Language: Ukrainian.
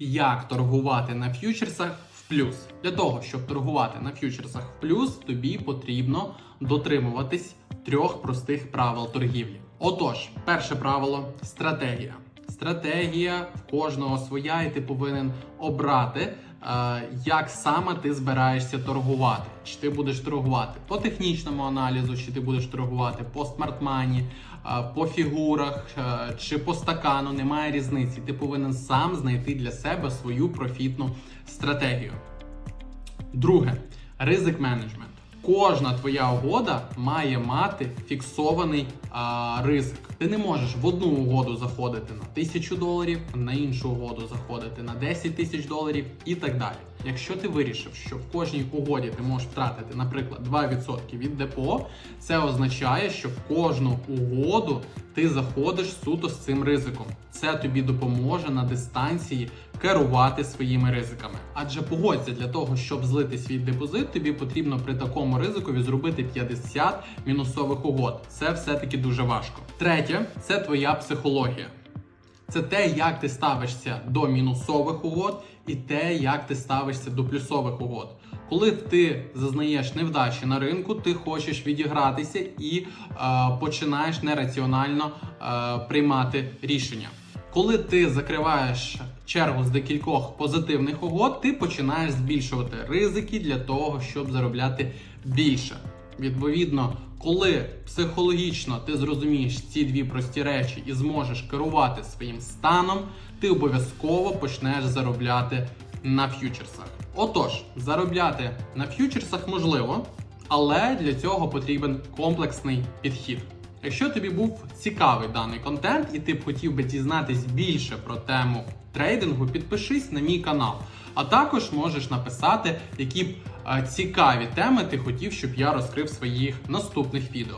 Як торгувати на ф'ючерсах в плюс? Для того, щоб торгувати на ф'ючерсах в плюс, тобі потрібно дотримуватись трьох простих правил торгівлі. Отож, перше правило стратегія. Стратегія в кожного своя, і ти повинен обрати, як саме ти збираєшся торгувати. Чи ти будеш торгувати по технічному аналізу, чи ти будеш торгувати по смартмані, е, по фігурах е, чи по стакану, немає різниці. Ти повинен сам знайти для себе свою профітну стратегію. Друге ризик менеджмент. Кожна твоя угода має мати фіксований а, ризик. Ти не можеш в одну угоду заходити на 1000 доларів, на іншу угоду заходити на 10 тисяч доларів і так далі. Якщо ти вирішив, що в кожній угоді ти можеш втратити, наприклад, 2% від депо, це означає, що в кожну угоду ти заходиш суто з цим ризиком. Це тобі допоможе на дистанції керувати своїми ризиками. Адже погодься, для того, щоб злити свій депозит, тобі потрібно при такому ризикові зробити 50 мінусових угод. Це все-таки дуже важко. Третє це твоя психологія. Це те, як ти ставишся до мінусових угод, і те, як ти ставишся до плюсових угод. Коли ти зазнаєш невдачі на ринку, ти хочеш відігратися і е, починаєш нераціонально е, приймати рішення. Коли ти закриваєш чергу з декількох позитивних угод, ти починаєш збільшувати ризики для того, щоб заробляти більше. Відповідно, коли психологічно ти зрозумієш ці дві прості речі і зможеш керувати своїм станом, ти обов'язково почнеш заробляти на ф'ючерсах. Отож, заробляти на ф'ючерсах можливо, але для цього потрібен комплексний підхід. Якщо тобі був цікавий даний контент і ти б хотів би дізнатись більше про тему трейдингу, підпишись на мій канал. А також можеш написати, які б е, цікаві теми ти хотів, щоб я розкрив в своїх наступних відео.